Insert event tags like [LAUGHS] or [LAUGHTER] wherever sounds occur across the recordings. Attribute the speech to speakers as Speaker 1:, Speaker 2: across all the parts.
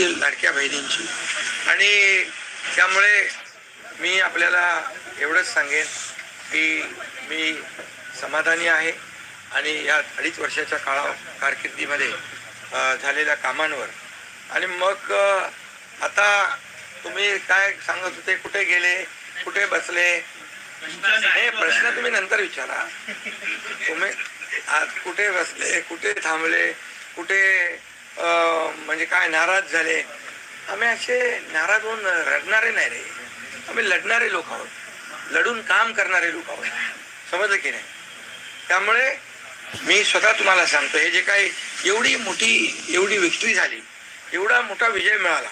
Speaker 1: असतील लाडक्या बहिणींची. आणि त्यामुळे मी आपल्याला एवढंच सांगेन की मी समाधानी आहे आणि या अडीच वर्षाच्या काळा कारकिर्दीमध्ये झालेल्या कामांवर. आणि मग आता तुम्ही काय सांगत होते कुठे गेले कुठे बसले? हे प्रश्न तुम्ही नंतर विचारा. तुम्ही आज कुठे बसले कुठे थांबले कुठे म्हणजे काय नाराज झाले? आम्ही असे नाराज होऊन रडणारे नाही रे. आम्ही लढणारे लोक आहोत. लढून काम करणारे लोक आहोत. समजलं की नाही? त्यामुळे मी स्वतः तुम्हाला सांगतो हे जे काही एवढी मोठी एवढी विक्ट्री झाली एवढा मोठा विजय मिळाला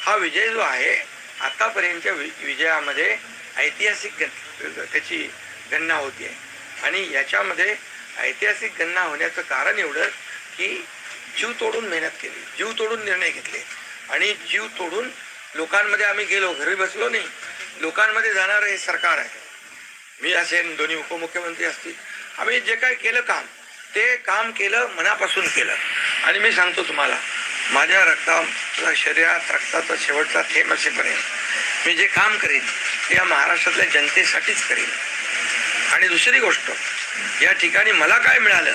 Speaker 1: हा विजय जो आहे आतापर्यंतच्या वि- विजयामध्ये ऐतिहासिक गण- त्याची गणना होती आहे आणि याच्यामध्ये ऐतिहासिक गणना होण्याचं कारण एवढं की जीव तोडून मेहनत केली जीव तोडून निर्णय घेतले. आणि जीव तोडून लोकांमध्ये आम्ही गेलो घरी बसलो नाही. लोकांमध्ये जाणारं हे सरकार आहे. मी असेन दोन्ही उपमुख्यमंत्री असतील. आम्ही जे काही केलं काम ते काम केलं मनापासून केलं. आणि मी सांगतो तुम्हाला माझ्या रक्ता शरीरात रक्ताचा शेवटचा थेंब असेपर्यंत मी जे काम करेन ते या महाराष्ट्रातल्या जनतेसाठीच करेन. आणि दुसरी गोष्ट या ठिकाणी मला काय मिळालं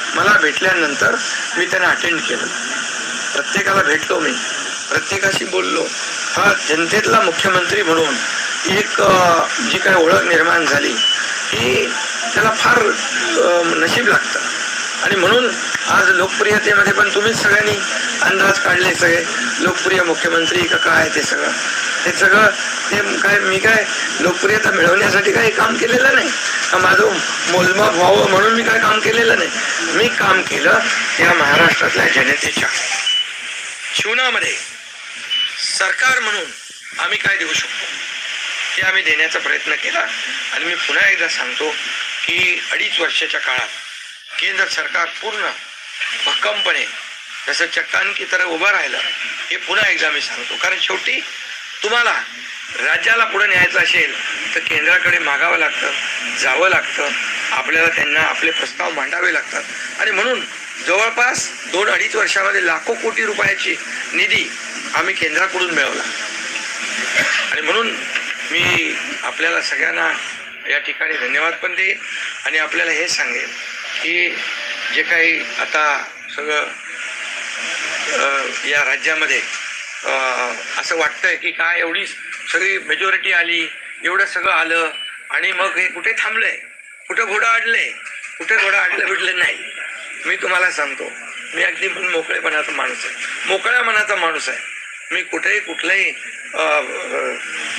Speaker 1: मला भेटल्यानंतर मी त्यांना अटेंड केलं. प्रत्येकाला भेटलो मी. प्रत्येकाशी बोललो. हा जनतेतला मुख्यमंत्री म्हणून एक जी काही ओळख निर्माण झाली ही त्याला फार नशीब लागतं. आणि म्हणून आज लोकप्रियतेमध्ये पण तुम्हीच सगळ्यांनी अंदाज काढले सगळे. लोकप्रिय मुख्यमंत्री का काय ते सगळं. हे सगळं ते काय मी काय लोकप्रियता मिळवण्यासाठी काही काम केलेलं नाही. माझं मोजमाप व्हावं म्हणून मी काय काम केलेलं नाही. मी काम केलं या महाराष्ट्रातल्या जनतेच्या. जीवनामध्ये सरकार म्हणून आम्ही काय देऊ शकतो? हे आम्ही देण्याचा प्रयत्न केला. आणि मी पुन्हा एकदा सांगतो की अडीच वर्षाच्या काळात केंद्र सरकार पूर्ण भक्कमपणे जसं चट्टानकी तर उभं राहिलं हे पुन्हा एकदा मी सांगतो. कारण शेवटी तुम्हाला राज्याला पुढे न्यायचं असेल तर केंद्राकडे मागावं लागतं जावं लागतं. आपल्याला त्यांना आपले प्रस्ताव मांडावे लागतात. आणि म्हणून जवळपास दोन अडीच वर्षामध्ये लाखो कोटी रुपयाची निधी आम्ही केंद्राकडून मिळवला. आणि म्हणून मी आपल्याला सगळ्यांना या ठिकाणी धन्यवाद पण देईन आणि आपल्याला हे सांगेन की जे काही आता सगळं या राज्यामध्ये असं वाटतंय की काय एवढी सगळी मेजॉरिटी आली एवढं सगळं आलं आणि मग हे कुठे थांबलंय? कुठं घोडं अडलंय कुठे घोडं अडलं बिडलं नाही. मी तुम्हाला सांगतो मी अगदी मोकळेपणाचा माणूस आहे. मोकळ्या मनाचा माणूस आहे. मी कुठेही कुठलंही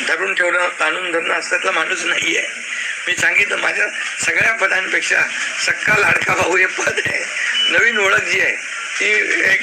Speaker 1: धरून ठेवणं ताणून धरणं असल्यातला माणूस नाही आहे मी सांगितलं माझ्या सगळ्या पदांपेक्षा सक्का लाडका भाऊ हे पद आहे. नवीन ओळख जी आहे ती एक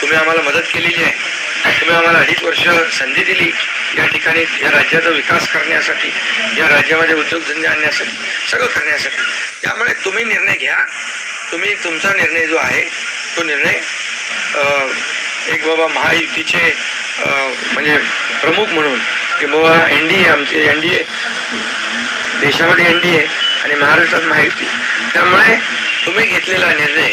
Speaker 1: तुम्ही आम्हाला मदत केलेली आहे. तुम्ही आम्हाला अडीच वर्ष संधी दिली या ठिकाणी या राज्याचा विकास करण्यासाठी या राज्यामध्ये उद्योगधंदे आणण्यासाठी सगळं करण्यासाठी. त्यामुळे तुम्ही निर्णय घ्या. तुम्ही तुमचा निर्णय जो आहे तो निर्णय एक बाबा महायुतीचे म्हणजे प्रमुख म्हणून की बाबा एन डी ए आमचे एन डी ए देशामध्ये एन डी ए आणि महाराष्ट्रात महायुती. त्यामुळे तुम्ही घेतलेला निर्णय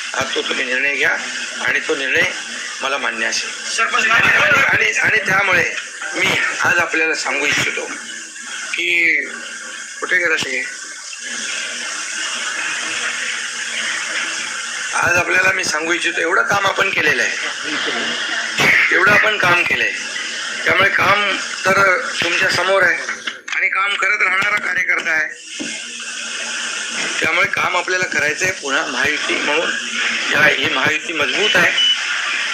Speaker 1: हा तो तुम्ही निर्णय घ्या आणि तो निर्णय मला मान्य असेल. आणि आणि आणि त्यामुळे मी आज आपल्याला सांगू इच्छितो की कुठे गेला ते? आज आपल्याला मी सांगू इच्छितो एवढं काम आपण केलेलं आहे. एवढं आपण काम केलंय. त्यामुळे काम तर तुमच्यासमोर आहे आणि काम करत राहणारा कार्यकर्ता आहे. त्यामुळे काम आपल्याला करायचं आहे पुन्हा महायुती म्हणून. या ही महायुती मजबूत आहे.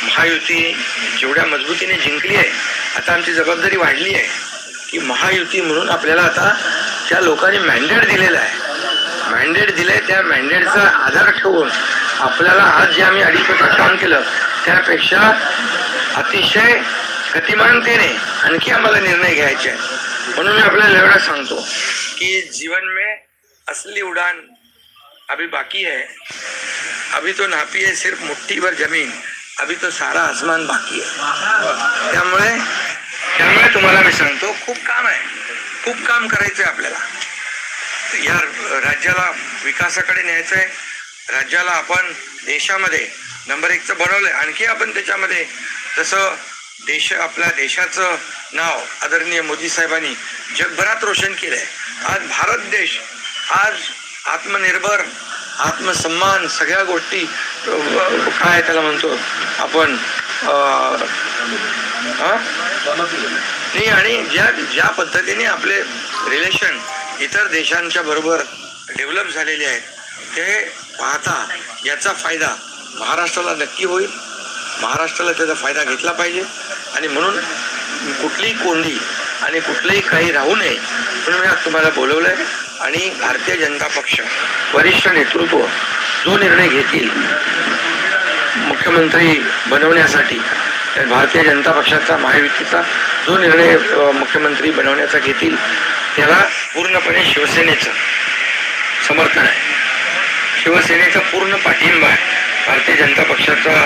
Speaker 1: महायुती जेवढ्या मजबूतीने जिंकली आहे आता आमची जबाबदारी वाढली आहे. की महायुती म्हणून आपल्याला आता त्या लोकांनी मॅन्डेट दिलेलं आहे. मॅन्डेट दिलंय त्या मॅन्डेटचा आधार ठेवून आपल्याला आज जे आम्ही अडीच वर्षात काम केलं त्यापेक्षा अतिशय गतिमानतेने आणखी आम्हाला निर्णय घ्यायचे आहे म्हणून मी आपल्याला एवढा सांगतो की जीवन में असली उड़ान अभी बाकी है। अभी तो नापी है सिर्फ मुट्ठी भर जमीन अभी तो सारा आसमान बाकी आहे त्यामुळे त्यामुळे तुम्हाला मी सांगतो खूप काम आहे. खूप काम करायचं आहे आपल्याला. या राज्याला विकासाकडे न्यायचं आहे राज्याला आपण देशामध्ये नंबर एकचं बनवलंय. आणखी आपण त्याच्यामध्ये तसं देश आपल्या देशाचं नाव आदरणीय मोदी साहेबांनी जगभरात रोशन केलंय. आज भारत देश आज आत्मनिर्भर आत्मसन्मान सगळ्या गोष्टी काय त्याला म्हणतो आपण नाही आणि ज्या ज्या पद्धतीने आपले रिलेशन इतर देशांच्या बरोबर डेव्हलप झालेले आहेत ते पाहता याचा फायदा महाराष्ट्राला नक्की होईल. महाराष्ट्राला त्याचा फायदा घेतला पाहिजे. आणि म्हणून कुठलीही कोंडी आणि कुठलंही काही राहू नये म्हणून मी आज तुम्हाला आहे आणि भारतीय जनता पक्ष वरिष्ठ नेतृत्व जो निर्णय घेतील मुख्यमंत्री बनवण्यासाठी भारतीय जनता पक्षाचा महायुतीचा जो निर्णय मुख्यमंत्री बनवण्याचा घेतील त्याला पूर्णपणे शिवसेनेचं समर्थन आहे. शिवसेनेचा पूर्ण पाठिंबा आहे. भारतीय जनता पक्षाचा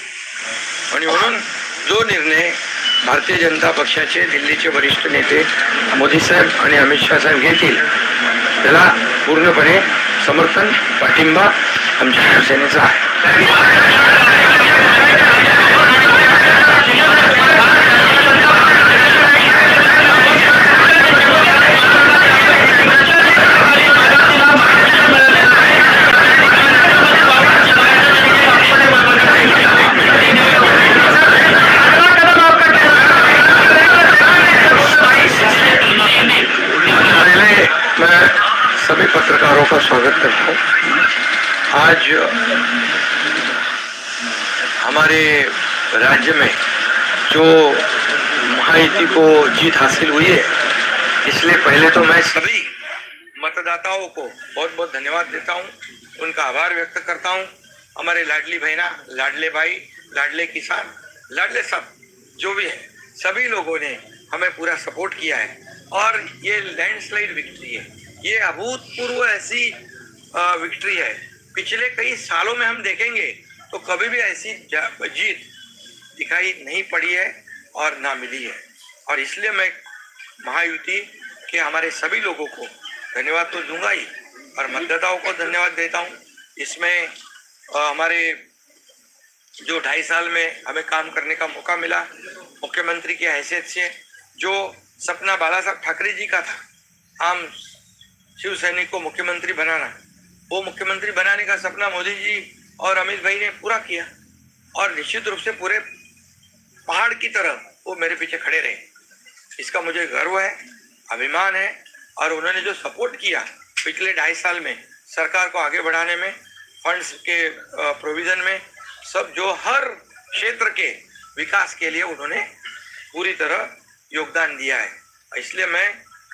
Speaker 1: आणि म्हणून जो निर्णय भारतीय जनता पक्षाचे दिल्लीचे वरिष्ठ नेते मोदी साहेब आणि अमित शाह साहेब घेतील त्याला पूर्णपणे समर्थन पाठिंबा आमच्या शिवसेनेचा आहे. हासिल हुई है। इसलिए पहले तो मैं सभी मतदाताओं को बहुत बहुत धन्यवाद देता हूँ, उनका आभार व्यक्त करता हूँ। हमारे लाडली बहना, लाडले भाई, लाडले किसान, लाडले सब, जो भी है, सभी लोगों ने हमें पूरा सपोर्ट किया है। और ये लैंडस्लाइड विक्ट्री है। ये अभूतपूर्व ऐसी विक्ट्री है। पिछले कई सालों में हम देखेंगे तो कभी भी ऐसी जीत दिखाई नहीं पड़ी है और ना मिली है। और इसलिए मैं महायुति के हमारे सभी लोगों को धन्यवाद तो दूँगा ही और मतदाताओं को धन्यवाद देता हूँ। इसमें अ, हमारे जो ढाई साल में हमें काम करने का मौका मिला मुख्यमंत्री की हैसियत से जो सपना बाला साहब ठाकरे जी का था आम शिव सैनिक को मुख्यमंत्री बनाना वो मुख्यमंत्री बनाने का सपना मोदी जी और अमित भाई ने पूरा किया और निश्चित रूप से पूरे पहाड़ की तरह वो मेरे पीछे खड़े रहे। इसका मुझे गर्व है, अभिमान है और उन्होंने जो सपोर्ट किया पिछले ढाई साल में सरकार को आगे बढ़ाने में फंड्स के प्रोविज़न में, सब जो हर क्षेत्र के विकास के लिए उन्होंने पूरी तरह योगदान दिया है। इसलिए मैं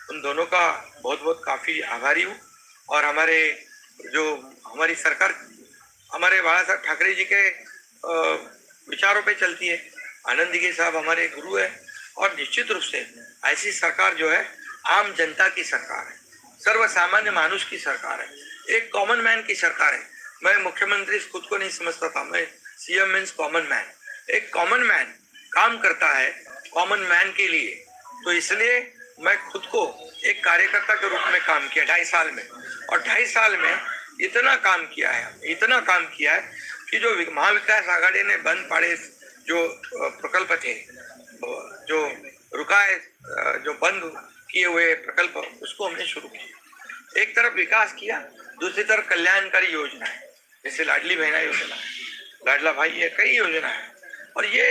Speaker 1: उन दोनों का बहुत बहुत काफ़ी आभारी हूँ और हमारे जो हमारी सरकार, हमारे बाला साहब ठाकरे जी के विचारों पे चलती है। आनंद दिघे साहब हमारे गुरु है। और निश्चित रूप से ऐसी सरकार जो है, आम जनता की सरकार है। सर्व सामान्य मानुष की सरकार है। एक कॉमन मैन की सरकार है। मैं मुख्यमंत्री खुद को नहीं समझता था मैं सीएम मीन्स कॉमन मैन एक कॉमन मैन काम करता है कॉमन मैन के लिए। तो इसलिए मैं खुद को एक कार्यकर्ता के रूप में काम किया ढाई साल में। और ढाई साल में इतना काम किया है, इतना काम किया है कि जो महाविकास आघाड़ी ने बंद पड़े जो प्रकल्प थे जो रुकाए अ, जो बंद किए हुए प्रकल्प उसको हमने शुरू किया। एक तरफ़ विकास किया दूसरी तरफ़ कल्याणकारी योजना है जैसे लाडली बहना योजना है लाडला भाई है कई योजना है। और ये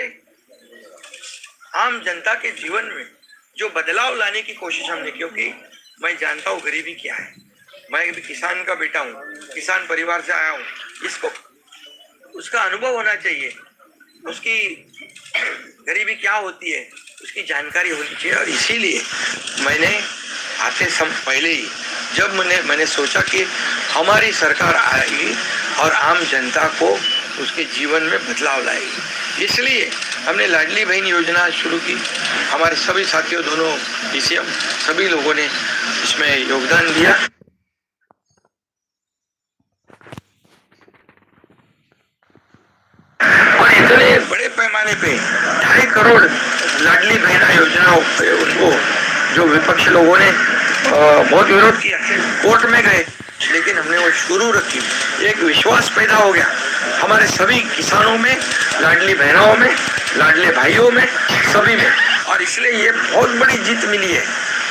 Speaker 1: आम जनता के जीवन में जो बदलाव लाने की कोशिश हमने क्योंकि मैं जानता हूँ गरीबी क्या है। मैं भी किसान का बेटा हूँ किसान परिवार से आया हूँ इसको उसका अनुभव होना चाहिए उसकी गरीबी क्या होती है? उसकी जानकारी होनी चाहिए। और इसीलिए मैंने आते सम, पहले ही जब मैंने मैंने सोचा कि हमारी सरकार आएगी और आम जनता को उसके जीवन में बदलाव लाएगी। इसलिए हमने लाडली बहन योजना शुरू की। हमारे सभी साथियों, दोनों डीसीएम सभी लोगों ने इसमें योगदान दिया और इतने बड़े पैमाने पे ढाई करोड़ लाडली बहना योजना उनको जो विपक्ष लोगों ने बहुत विरोध किया। कोर्ट में गए, लेकिन हमने वो शुरू रखी। एक विश्वास पैदा हो गया। हमारे सभी किसानों में, लाडली बहनों में, लाडले भाइयों में, सभी में। और इसलिए ये बहुत बड़ी जीत मिली है।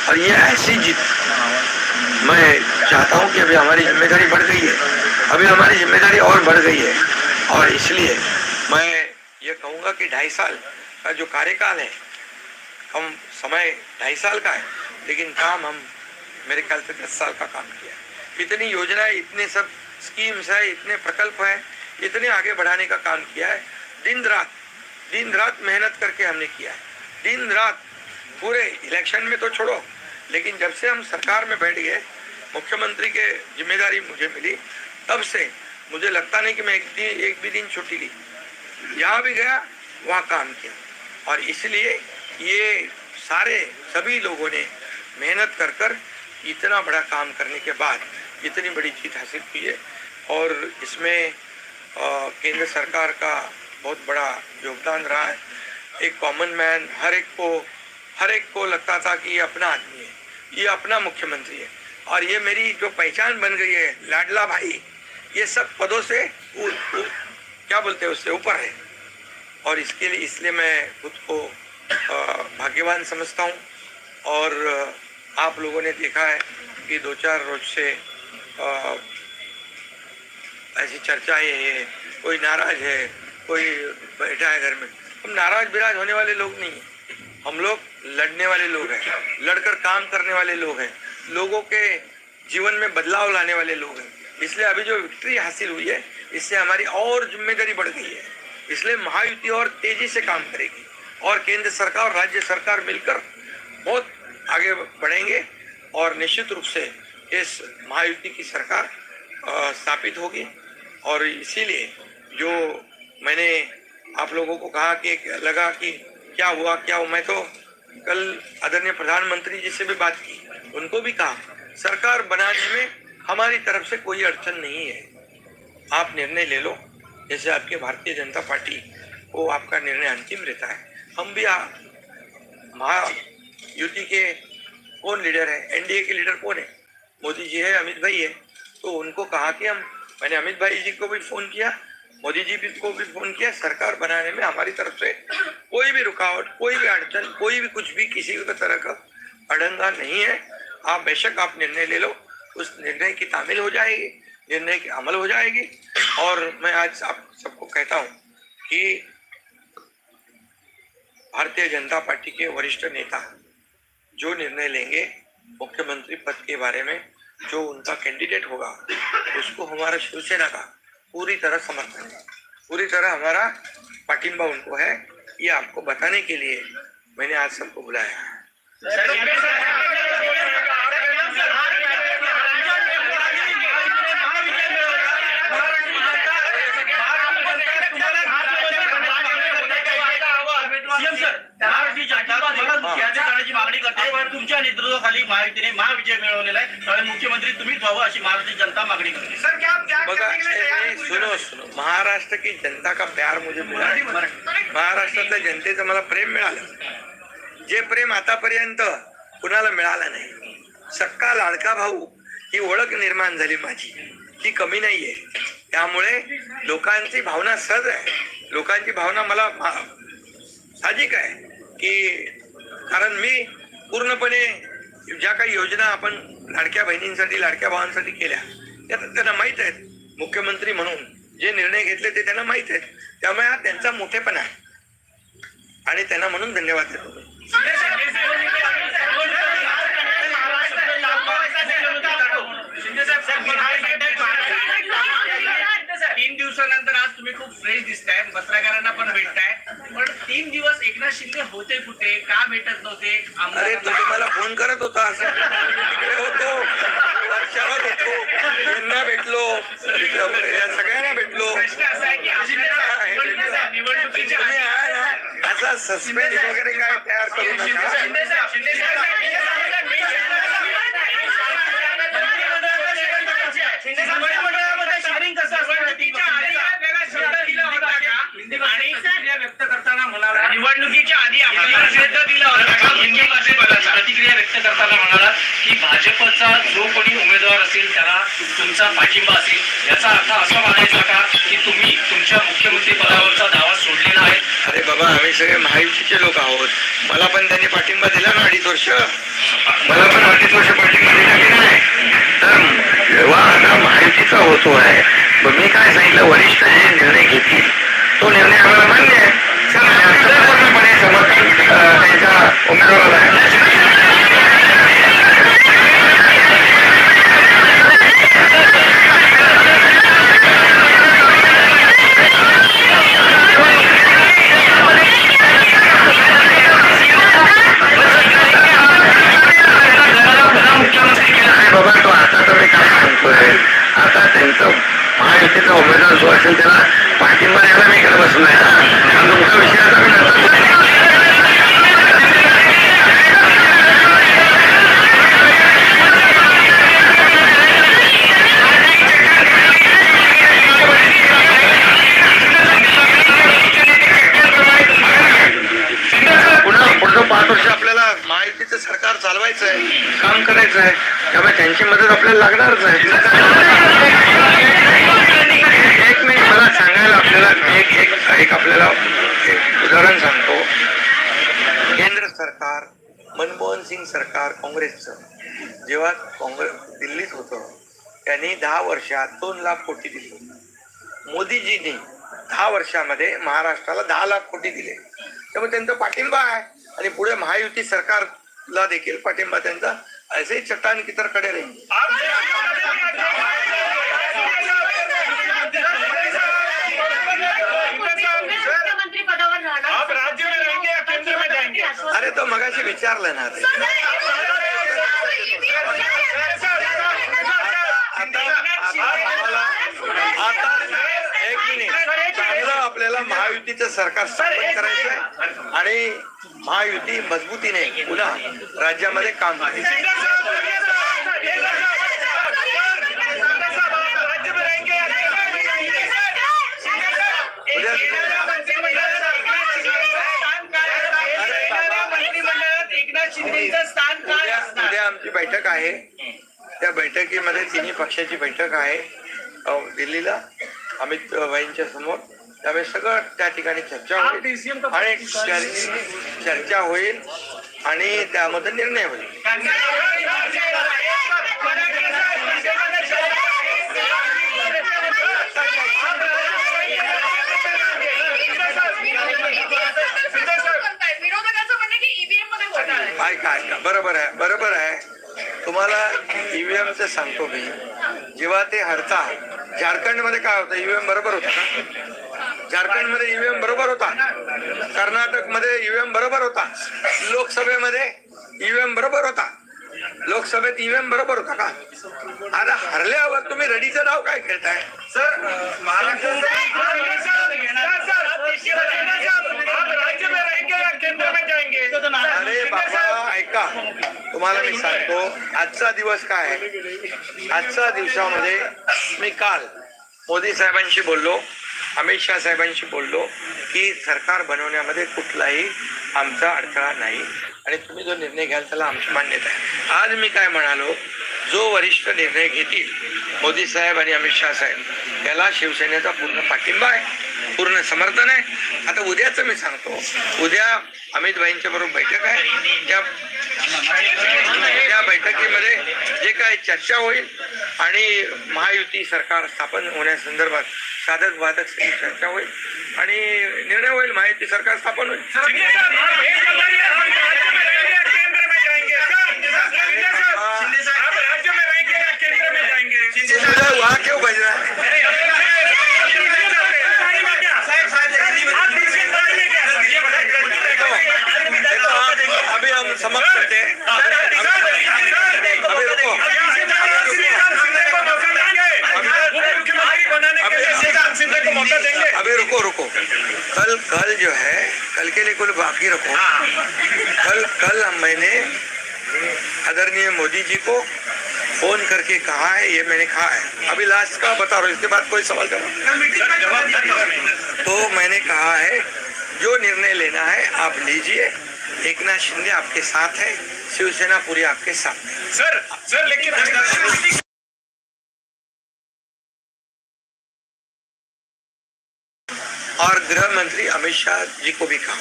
Speaker 1: और ये ऐसी जीत, मैं चाहता हूँ कि अभी हमारी ज़िम्मेदारी बढ़ गई है। अभी हमारी ज़िम्मेदारी और बढ़ गई है। और इसलिए मैं कहूँगा कि ढाई साल का जो कार्यकाल है, हम समय ढाई साल का है, लेकिन काम हम, मेरे ख्याल से दस साल का काम किया है। इतनी योजनाएँ, इतने सब स्कीम्स है, इतने प्रकल्प है, इतने आगे बढ़ाने का काम किया है। दिन रात दिन रात मेहनत करके हमने किया है। दिन रात पूरे इलेक्शन में तो छोड़ो, लेकिन जब से हम सरकार में बैठ गए, मुख्यमंत्री के ज़िम्मेदारी मुझे मिली, तब से मुझे लगता नहीं कि मैं एक दिन, एक भी दिन छुट्टी ली। यहाँ भी गया वहाँ काम किया। और इसलिए ये सारे सभी लोगों ने मेहनत कर कर इतना बड़ा काम करने के बाद इतनी बड़ी जीत हासिल की है। और इसमें केंद्र सरकार का बहुत बड़ा योगदान रहा है। एक कॉमन मैन हर एक को हर एक को लगता था कि ये अपना आदमी है ये अपना मुख्यमंत्री है। और ये मेरी जो पहचान बन गई है लाडला भाई ये सब पदों से उ, उ, क्या बोलते हैं उससे ऊपर है। और इसके लिए, इसलिए मैं खुद को भाग्यवान समझता हूँ। और आप लोगों ने देखा है कि दो चार रोज से ऐसी चर्चाएँ हैं, कोई नाराज़ है, कोई बैठा है घर में। हम नाराज़ बिराज होने वाले लोग नहीं हैं। हम लोग लड़ने वाले लोग हैं, लड़कर काम करने वाले लोग हैं, लोगों के जीवन में बदलाव लाने वाले लोग हैं। इसलिए अभी जो विक्ट्री हासिल हुई है, इससे हमारी और ज़िम्मेदारी बढ़ गई है। इसलिए महायुति और तेज़ी से काम करेगी। और केंद्र सरकार और राज्य सरकार मिलकर बहुत आगे बढ़ेंगे और निश्चित रूप से इस महायुति की सरकार स्थापित होगी। और इसीलिए जो मैंने आप लोगों को कहा कि लगा कि क्या हुआ क्या हुआ, मैं तो कल आदरणीय प्रधानमंत्री जी से भी बात की, उनको भी कहा, सरकार बनाने में हमारी तरफ़ से कोई अड़चन नहीं है। आप निर्णय ले लो। जैसे आपके भारतीय जनता पार्टी को आपका निर्णय अंतिम रहता है। हम भी आ, महायुति के कौन लीडर है? एनडीए के लीडर कौन है? मोदी जी है अमित भाई है। तो उनको कहा कि हम मैंने अमित भाई जी को भी फ़ोन किया मोदी जी को भी फ़ोन किया सरकार बनाने में हमारी तरफ़ से कोई भी रुकावट कोई भी अड़चन कोई भी कुछ भी किसी भी तरह का अड़ंगा नहीं है। आप बेशक आप निर्णय ले लो उस निर्णय की तामील हो जाएगी। निर्णय की अमल हो जाएगी। और मैं आज आप सबको कहता हूँ कि भारतीय जनता पार्टी के वरिष्ठ नेता जो निर्णय लेंगे मुख्यमंत्री पद के बारे में, जो उनका कैंडिडेट होगा, उसको हमारा शिवसेना का पूरी तरह समर्थन है। पूरी तरह हमारा पाटिंबा उनको है। ये आपको बताने के लिए मैंने आज सबको बुलाया है।
Speaker 2: मागणी करते. तुमच्या नेतृत्वाखाली महायुतीने महाविजय मिळवलेला आहे. त्यामुळे मुख्यमंत्री तुम्हीच व्हावं अशी महाराष्ट्राची जनता मागणी करते.
Speaker 3: सर क्या आप
Speaker 1: बघा
Speaker 3: हैं
Speaker 1: सुनो? सुनो. महाराष्ट्र की जनता का प्यार मुझे मिळाला महाराष्ट्रातल्या जनतेचं मला प्रेम मिळालं. जे प्रेम आतापर्यंत कुणाला मिळालं नाही. सक्का लाडका भाऊ ही ओळख निर्माण झाली माझी. ती कमी नाहीये. त्यामुळे लोकांची भावना सहज आहे. लोकांची भावना मला मा- साहजिक आहे. की कारण मी पूर्णपणे ज्या काही योजना आपण लाडक्या बहिणींसाठी लाडक्या भावांसाठी केल्या त्या त्यांना माहीत आहेत. मुख्यमंत्री म्हणून जे निर्णय घेतले ते त्यांना माहीत आहेत. त्यामुळे हा त्यांचा मोठेपणा आहे. आणि त्यांना म्हणून धन्यवाद देतो. शिंदे
Speaker 2: साहेब दिवसानंतर आज तुम्ही खूप फ्रेश दिसताय. पत्रकारांना पण भेटताय. पण तीन दिवस एकनाथ शिंदे होते कुठे? का भेटत नव्हते?
Speaker 1: अरे तुम्ही मला फोन करत होता. [LAUGHS] असं तिकडे होतो. वर्षावर होतो. भेटलो. या सगळ्यांना भेटलो.
Speaker 2: प्रश्न असा आहे की आपल्याला निवडणुकीच्या
Speaker 1: असा सस्पेन्स वगैरे काय तयार करू नका.
Speaker 2: शिंदे साहेब, शिंदे मंत्रिमंडळामध्ये sharing कसं असतं? निवडणुकीच्या आधी आपल्याला शब्द दिला होता का? आणि प्रतिक्रिया व्यक्त करताना म्हणाला निवडणुकीच्या आधी आपल्याला दिला प्रतिक्रिया व्यक्त करताना म्हणाला की भाजपचा जो कोणी उमेदवार असेल त्याला तुमचा पाठिंबा असेल. याचा अर्थ असा म्हणायचा का की तुम्ही तुमच्या मुख्यमंत्री पदावरचा दावा सोडलेला आहे?
Speaker 1: अरे बाबा आम्ही सगळे महायुतीचे लोक आहोत. मला पण त्यांनी पाठिंबा दिला ना अडीच वर्ष. मला पण अडीच वर्ष पाठिंबा दिला की नाही? तर जेव्हा आता महायुतीचा होतो आहे मग मी काय सांगितलं? वरिष्ठ जे निर्णय घेतील तो निर्णय आम्हाला मान्य आहे. आणि आमचं पूर्णपणे समर्थन अं, त्यांच्या उमेदवाराला आहे अरे बाबा तो आता तर मी काय सांगतोय आता त्यांचं महायुतीचा उमेदवार जो असेल त्याला पाठिंबा द्यायला मी इकडे बसलोय ना हा तुमचा विषय वर्षात दोन लाख कोटी दिले. मोदीजींनी दहा वर्षामध्ये महाराष्ट्राला दहा लाख कोटी दिले. त्यामुळे त्यांचा पाठिंबा आहे. आणि पुढे महायुती सरकारला देखील पाठिंबा त्यांचा ऐसे चट्टान की तर कडे? अरे तो मगाशी विचारलं ना आता एक मिनिट. आपल्याला महायुतीचं सरकार स्थापन करायचं आणि महायुती मजबूतीने पुन्हा राज्यामध्ये काम करायचं उद्या आमची बैठक आहे. त्या बैठकीमध्ये तिन्ही पक्षाची बैठक आहे. दिल्लीला अमित भाईंच्या समोर. त्यामुळे सगळं त्या ठिकाणी चर्चा होईल. आणि चर- चर्चा होईल आणि त्यामध्ये निर्णय होईल.
Speaker 4: विरोधकाचं म्हणणं की ईव्हीएममध्ये घोटाळा आहे.
Speaker 1: ऐका ऐका. बरोबर आहे बरोबर आहे. तुम्हाला ईव्हीएमचं सांगतो मी. जेव्हा ते हरता झारखंडमध्ये काय होतं ईव्हीएम बरोबर होता का झारखंडमध्ये ईव्हीएम बरोबर होता कर्नाटकमध्ये ईव्हीएम बरोबर होता लोकसभेमध्ये ईव्हीएम बरोबर होता लोकसभेत ईव्हीएम बरोबर होता का आता हरल्यावर तुम्ही रडीचं नाव काय खेळताय
Speaker 3: सर महाराष्ट्र आप राज्य में रहेंगे या केंद्र में जाएंगे
Speaker 1: अरे बाबा ऐका. तुम्हाला मी सांगतो आजचा दिवस काय आहे? आजच्या दिवसामध्ये मी काल मोदी साहेबांशी बोललो अमित शहा साहेबांशी बोललो की सरकार बनवण्यामध्ये कुठलाही आमचा अडथळा नाही. आणि तुम्ही जो निर्णय घ्याल त्याला आमची मान्यता आहे. आज मी काय म्हणालो जो वरिष्ठ निर्णय घेतील मोदी साहेब आणि अमित शाह साहेब त्याला शिवसेनेचा पूर्ण पाठिंबा आहे पूर्ण समर्थन आहे. आता उद्याचं मी सांगतो. उद्या अमित भाईंच्या बरोबर बैठक आहे. त्या त्या बैठकीमध्ये जे काही चर्चा होईल आणि महायुती सरकार स्थापन होण्यासंदर्भात साधक बाधक सगळी चर्चा होईल आणि निर्णय होईल महायुती सरकार स्थापन होईल. वहाँ क्यों भेज रहा है हम हैं रुको अभी रुको रुको कल कल जो है कल के लिए कुल बाकी रखो कल कल हम मैंने आदरणीय मोदी जी को फ़ोन करके कहा है ये मैंने कहा है। अभी लास्ट का बता रहा हूँ इसके बाद कोई सवाल करो तो मैंने कहा है जो निर्णय लेना है आप लीजिए। एक नाथ शिंदे आपके साथ है शिवसेना पूरी आपके साथ है।
Speaker 3: सर सर लेकिन
Speaker 1: और गृह मंत्री अमित शाह जी को भी कहा।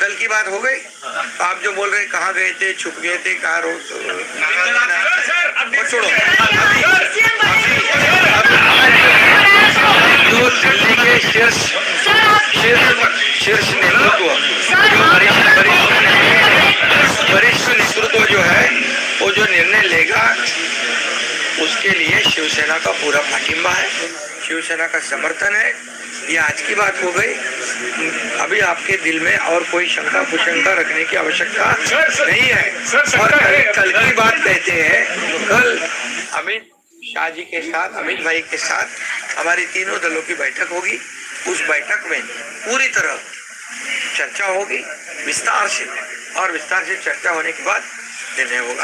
Speaker 1: कल की बात हो गई तो आप जो बोल रहे कहाँ गए थे छुप गए थे कहाँ रोज छोड़ो दिल्ली के शीर्ष शीर्ष नेतृत्व वरिष्ठ नेतृत्व जो है, वो जो निर्णय लेगा, उसके लिए शिवसेना का पूरा पाठिंबा है। शिवसेना का समर्थन है। ये आज की बात हो गई। अभी आपके दिल में और कोई शंका कुशंका रखने की आवश्यकता नहीं है। और कल, की बात कहते हैं कल अमित शाह जी के साथ अमित भाई के साथ हमारी तीनों दलों की बैठक होगी। उस बैठक में पूरी तरह चर्चा होगी विस्तार से। और विस्तार से चर्चा होने के बाद निर्णय होगा।